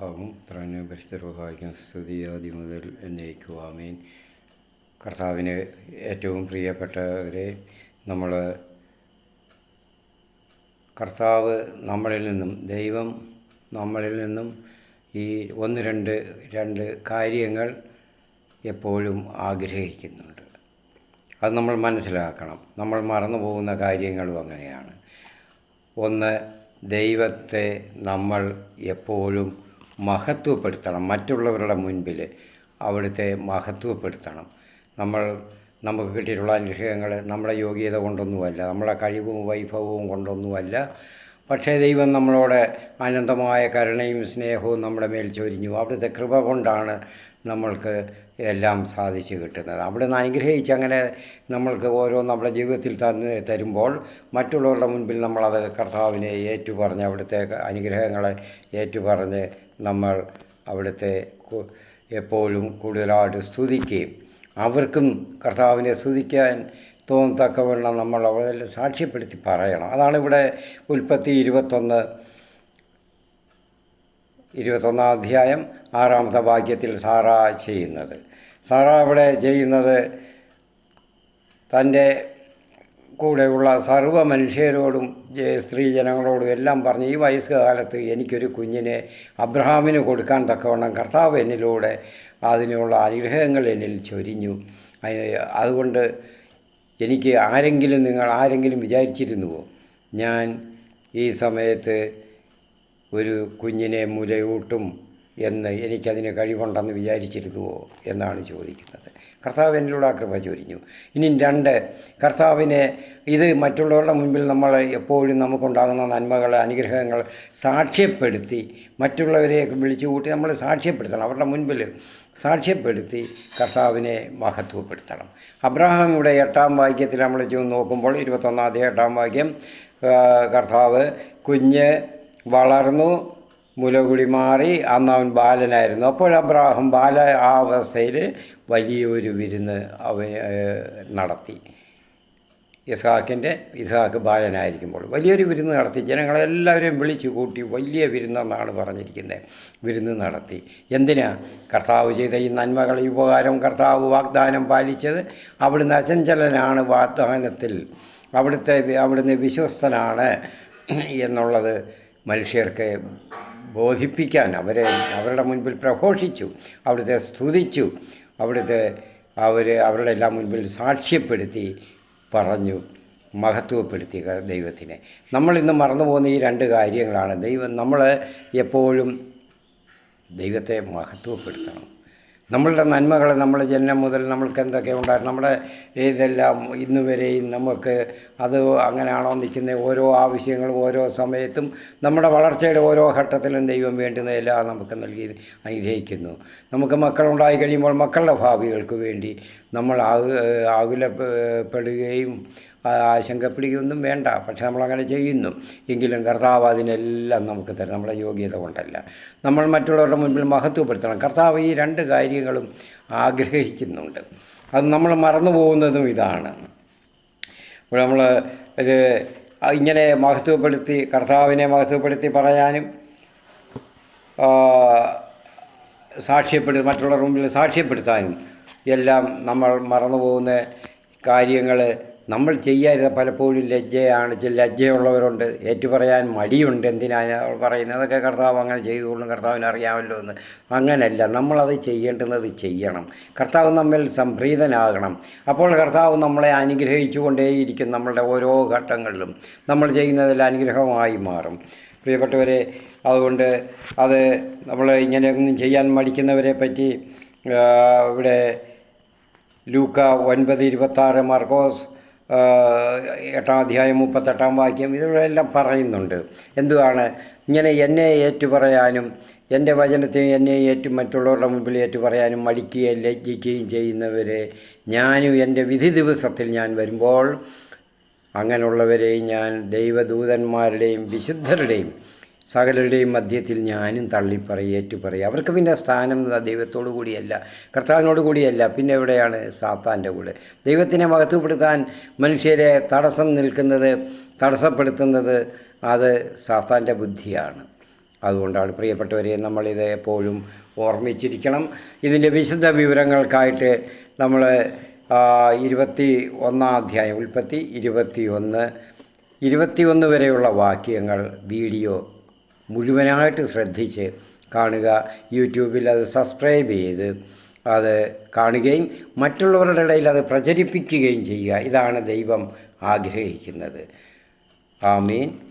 പിതാവും പുത്രനും പരിശുദ്ധർഹായിക്കും സ്തുതിയാതി മുതൽ എന്നേക്കുവാമീൻ കർത്താവിന് ഏറ്റവും പ്രിയപ്പെട്ടവരെ നമ്മൾ കർത്താവ് നമ്മളിൽ നിന്നും ദൈവം നമ്മളിൽ നിന്നും ഈ ഒന്ന് രണ്ട് രണ്ട് കാര്യങ്ങൾ എപ്പോഴും ആഗ്രഹിക്കുന്നുണ്ട്. അത് നമ്മൾ മനസ്സിലാക്കണം. നമ്മൾ മറന്നു പോകുന്ന കാര്യങ്ങളും അങ്ങനെയാണ്. ഒന്ന് ദൈവത്തെ നമ്മൾ എപ്പോഴും മഹത്വപ്പെടുത്തണം മറ്റുള്ളവരുടെ മുൻപിൽ അവിടുത്തെ മഹത്വപ്പെടുത്തണം. നമ്മൾ നമുക്ക് കിട്ടിയിട്ടുള്ള അനുഗ്രഹങ്ങൾ നമ്മുടെ യോഗ്യത കൊണ്ടൊന്നുമല്ല നമ്മളെ കഴിവും വൈഭവവും കൊണ്ടൊന്നുമല്ല. പക്ഷേ ദൈവം നമ്മളോട് അനന്തമായ കരുണയും സ്നേഹവും നമ്മുടെ മേൽ ചൊരിഞ്ഞു. അവിടുത്തെ കൃപ കൊണ്ടാണ് നമ്മൾക്ക് എല്ലാം സാധിച്ചു കിട്ടുന്നത്. അവിടെ നിന്ന് അനുഗ്രഹിച്ച് അങ്ങനെ നമ്മൾക്ക് ഓരോ നമ്മുടെ ജീവിതത്തിൽ തന്ന് തരുമ്പോൾ മറ്റുള്ളവരുടെ മുൻപിൽ നമ്മളത് കർത്താവിനെ ഏറ്റുപറഞ്ഞ് അവിടുത്തെ അനുഗ്രഹങ്ങളെ ഏറ്റുപറഞ്ഞ് നമ്മൾ അവിടുത്തെ എപ്പോഴും കൂടുതലായിട്ട് സ്തുതിക്കുകയും അവർക്കും കർത്താവിനെ സ്തുതിക്കാൻ തോന്നത്തക്കവണ്ണം നമ്മൾ അവരെ സാക്ഷ്യപ്പെടുത്തി പറയണം. അതാണ് ഇവിടെ ഉൽപ്പത്തി ഇരുപത്തൊന്ന് ഇരുപത്തൊന്നാം അധ്യായം ആറാമത്തെ വാക്യത്തിൽ സാറ ചെയ്യുന്നത്. സാറ ഇവിടെ ചെയ്യുന്നത് തന്റെ കൂടെയുള്ള സർവ മനുഷ്യരോടും സ്ത്രീ സ്ത്രീജനങ്ങളോടും എല്ലാം പറഞ്ഞ് ഈ വയസ്സുകാലത്ത് എനിക്കൊരു കുഞ്ഞിനെ അബ്രഹാമിന് കൊടുക്കാൻ തക്കവണ്ണം കർത്താവ് എന്നിലൂടെ അതിനുള്ള അനുഗ്രഹങ്ങൾ എന്നിൽ ചൊരിഞ്ഞു. അതുകൊണ്ട് എനിക്ക് ആരെങ്കിലും നിങ്ങൾ ആരെങ്കിലും വിചാരിച്ചിരുന്നുവോ? ഞാൻ ഈ സമയത്ത് ഒരു കുഞ്ഞിനെ മുലയൂട്ടും എന്ന് എനിക്കതിന് കഴിവുണ്ടെന്ന് വിചാരിച്ചിരുന്നുവോ എന്നാണ് ചോദിക്കുന്നത്. കർത്താവ് എന്നിലൂടെ ആ കൃപ ചൊരിഞ്ഞു. ഇനി രണ്ട് കർത്താവിനെ ഇത് മറ്റുള്ളവരുടെ മുൻപിൽ നമ്മൾ എപ്പോഴും നമുക്കുണ്ടാകുന്ന നന്മകൾ അനുഗ്രഹങ്ങൾ സാക്ഷ്യപ്പെടുത്തി മറ്റുള്ളവരെ വിളിച്ചു കൂട്ടി നമ്മൾ സാക്ഷ്യപ്പെടുത്തണം. അവരുടെ മുൻപിൽ സാക്ഷ്യപ്പെടുത്തി കർത്താവിനെ മഹത്വപ്പെടുത്തണം. അബ്രഹാം എട്ടാം വാക്യത്തിൽ നമ്മൾ നോക്കുമ്പോൾ ഇരുപത്തൊന്നാം തീയതി എട്ടാം വാക്യം കർത്താവ് കുഞ്ഞ് വളർന്നു മുലകുടി മാറി അന്ന് അവൻ ബാലനായിരുന്നു. അപ്പോൾ അബ്രാഹം ബാല ആ അവസ്ഥയിൽ വലിയൊരു വിരുന്ന് ഏഹ്, നടത്തി. ഇസ്ഹാക്കിന്റെ ഇസ്ഹാക്ക് ബാലനായിരിക്കുമ്പോൾ വലിയൊരു വിരുന്ന് നടത്തി. ജനങ്ങളെല്ലാവരെയും വിളിച്ചു കൂട്ടി വലിയ വിരുന്നെന്നാണ് പറഞ്ഞിരിക്കുന്നത് വിരുന്ന് നടത്തി. എന്തിനാ? കർത്താവ് ചെയ്ത ഈ നന്മകൾ ഈ ഉപകാരം കർത്താവ് വാഗ്ദാനം പാലിച്ചത് അവിടുന്ന് അചഞ്ചലനാണ് വാഗ്ദാനത്തിൽ. അവിടുത്തെ അവിടുന്ന് വിശ്വസ്തനാണ് എന്നുള്ളത് മനുഷ്യർക്ക് ബോധിപ്പിക്കാൻ അവരെ അവരുടെ മുൻപിൽ പ്രഘോഷിച്ചു അവിടുത്തെ സ്തുതിച്ചു അവിടുത്തെ അവർ അവരുടെ എല്ലാം മുൻപിൽ സാക്ഷ്യപ്പെടുത്തി പറഞ്ഞു മഹത്വപ്പെടുത്തി ദൈവത്തിനെ. നമ്മളിന്ന് മറന്നു പോകുന്ന ഈ രണ്ട് കാര്യങ്ങളാണ്. ദൈവം നമ്മൾ എപ്പോഴും ദൈവത്തെ മഹത്വപ്പെടുത്തണം. നമ്മളുടെ നന്മകൾ നമ്മൾ ജന്മം മുതൽ നമ്മൾക്ക് എന്തൊക്കെ ഉണ്ടായിരുന്നു? നമ്മുടെ ഇതെല്ലാം ഇന്ന് വരെയും നമുക്ക് അത് അങ്ങനെയാണോ നിൽക്കുന്ന ഓരോ ആവശ്യങ്ങളും ഓരോ സമയത്തും നമ്മുടെ വളർച്ചയുടെ ഓരോ ഘട്ടത്തിലും ദൈവം വേണ്ടുന്നതെല്ലാം നമുക്ക് നൽകി അനുഗ്രഹിക്കുന്നു. നമുക്ക് മക്കളുണ്ടായി കഴിയുമ്പോൾ മക്കളുടെ ഭാവികൾക്ക് വേണ്ടി നമ്മൾ ആകു ആകുലപ്പെടുകയും ആശങ്കപ്പെടുകയൊന്നും വേണ്ട. പക്ഷെ നമ്മളങ്ങനെ ചെയ്യുന്നു. എങ്കിലും കർത്താവ് അതിനെല്ലാം നമുക്ക് തരും. നമ്മുടെ യോഗ്യത കൊണ്ടല്ല. നമ്മൾ മറ്റുള്ളവരുടെ മുൻപിൽ മഹത്വപ്പെടുത്തണം. കർത്താവ് ഈ രണ്ട് കാര്യങ്ങളും ആഗ്രഹിക്കുന്നുണ്ട്. അത് നമ്മൾ മറന്നു പോകുന്നതും ഇതാണ്. നമ്മൾ ഇത് ഇങ്ങനെ മഹത്വപ്പെടുത്തി കർത്താവിനെ മഹത്വപ്പെടുത്തി പറയാനും സാക്ഷ്യപ്പെടുത്തി മറ്റുള്ളവരുടെ മുമ്പിൽ സാക്ഷ്യപ്പെടുത്താനും എല്ലാം നമ്മൾ മറന്നു പോകുന്ന കാര്യങ്ങൾ നമ്മൾ ചെയ്യാതിരുന്ന പലപ്പോഴും ലജ്ജയാണ്. ലജ്ജയുള്ളവരുണ്ട്. ഏറ്റുപറയാൻ മടിയുണ്ട്. എന്തിനാണ് പറയുന്നത്? അതൊക്കെ കർത്താവ് അങ്ങനെ ചെയ്തുകൊള്ളും. കർത്താവിന് അറിയാമല്ലോ എന്ന്. അങ്ങനെയല്ല നമ്മളത് ചെയ്യേണ്ടുന്നത് ചെയ്യണം. കർത്താവ് നമ്മിൽ സംപ്രീതനാകണം. അപ്പോൾ കർത്താവ് നമ്മളെ അനുഗ്രഹിച്ചു കൊണ്ടേയിരിക്കും നമ്മളുടെ ഓരോ ഘട്ടങ്ങളിലും. നമ്മൾ ചെയ്യുന്നതിൽ അനുഗ്രഹമായി മാറും. പ്രിയപ്പെട്ടവരെ അതുകൊണ്ട് അത് നമ്മൾ ഇങ്ങനെയൊന്നും ചെയ്യാൻ മടിക്കുന്നവരെ പറ്റി ഇവിടെ ലൂക്ക ഒൻപത് ഇരുപത്താറ് മാർക്കോസ് ആ, എട്ടാം അധ്യായം മുപ്പത്തെട്ടാം വാക്യം ഇതിലെല്ലാം പറയുന്നുണ്ട്. എന്തുവാണ്? ഇങ്ങനെ എന്നെ ഏറ്റുപറയാനും എന്റെ വചനത്തെ എന്നെ ഏറ്റു മറ്റുള്ളവരുടെ മുമ്പിൽ ഏറ്റുപറയാനും മടിക്കുകയും ലജ്ജിക്കുകയും ചെയ്യുന്നവരെ ഞാനും എന്റെ വിധി ദിവസത്തിൽ ഞാൻ വരുമ്പോൾ അങ്ങനെയുള്ളവരെയും ഞാൻ ദൈവദൂതന്മാരുടെയും വിശുദ്ധരുടെയും സകലരുടെയും മധ്യത്തിൽ ഞാനും തള്ളിപ്പറയും ഏറ്റുപറയും. അവർക്ക് പിന്നെ സ്ഥാനം ദൈവത്തോടു കൂടിയല്ല. കർത്താവിനോട് കൂടിയല്ല. പിന്നെ എവിടെയാണ് സാത്താന്റെ കൂടെ? ദൈവത്തിനെ മഹത്വപ്പെടുത്താൻ മനുഷ്യരെ തടസ്സം നിൽക്കുന്നത് തടസ്സപ്പെടുത്തുന്നത് അത് സാത്താന്റെ ബുദ്ധിയാണ്. അതുകൊണ്ടാണ് പ്രിയപ്പെട്ടവരെ നമ്മളിത് എപ്പോഴും ഓർമ്മിച്ചിരിക്കണം. ഇതിന്റെ വിശദ വിവരങ്ങൾക്കായിട്ട് നമ്മൾ ഇരുപത്തി ഒന്നാം അധ്യായം ഉൽപ്പത്തി ഇരുപത്തി ഒന്ന് ഇരുപത്തിയൊന്ന് വരെയുള്ള വാക്യങ്ങൾ വീഡിയോ മുഴുവനായിട്ട് ശ്രദ്ധിച്ച് കാണുക. യൂട്യൂബിൽ അത് സബ്സ്ക്രൈബ് ചെയ്ത് അത് കാണുകയും മറ്റുള്ളവരുടെ ഇടയിൽ അത് പ്രചരിപ്പിക്കുകയും ചെയ്യുക. ഇതാണ് ദൈവം ആഗ്രഹിക്കുന്നത്. ആമീൻ.